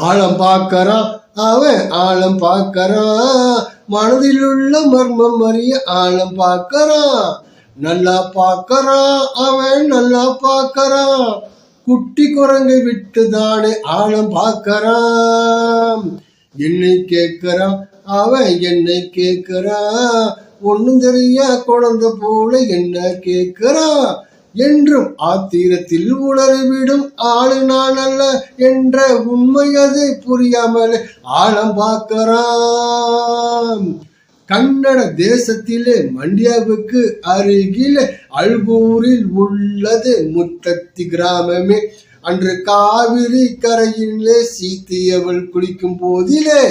ஆழம் பார்க்கறான் அவன் ஆழம் பார்க்கறான் மனதில் உள்ள மர்மம் அறிய ஆழம் பார்க்கறான் நல்லா பார்க்கறான் அவன் நல்லா பார்க்கறான் குட்டி குரங்கை விட்டு தானே ஆழம் பார்க்கறான் என்னை கேட்கறான் அவன் என்னை கேட்கறான் ஒண்ணும் தெரியா குழந்தை போல என்ன கேட்கறான் என்றும் ஆத்திரத்தில் உளறிவிடும் ஆளு நான் அல்ல என்ற உண்மை அதை புரியாமல் ஆழம் பார்க்கிறான். கன்னட தேசத்திலே மண்டியாவுக்கு அருகில் அல்பூரில் உள்ளது முத்தத்தி கிராமமே. அன்று காவிரி கரையிலே சீத்தியவள் குளிக்கும் போதிலே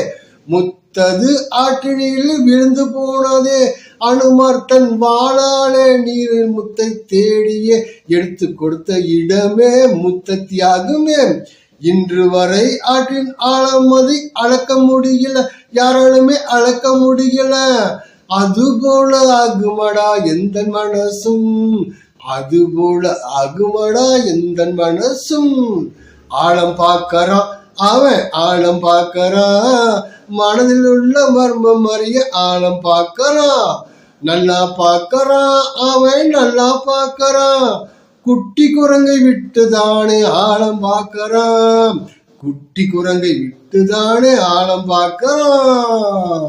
முத்தது ஆற்றினில் விழுந்து போனதே. அனுமர் தன் வாழாலே நீரின் முத்தை தேடியே எடுத்து கொடுத்த இடமே முத்தத்தியாகுமே இன்று வரை ஆற்றின் ஆழமதி அளக்க முடியல யாராலுமே அளக்க முடியல. அது போல ஆகுமடா எந்த மனசும்? அதுபோல ஆகுமடா எந்த மனசும்? ஆழம் பார்க்கறான் அவன் ஆழம் பார்க்கறான் மனதில் உள்ள மர்மம் அறிய ஆழம் பார்க்கறான் நல்லா பார்க்கறான் அவன் நல்லா பார்க்கறான் குட்டி குரங்கை விட்டுதானே ஆழம் பார்க்கறான் குட்டி குரங்கை விட்டுதானே ஆழம் பார்க்கறான்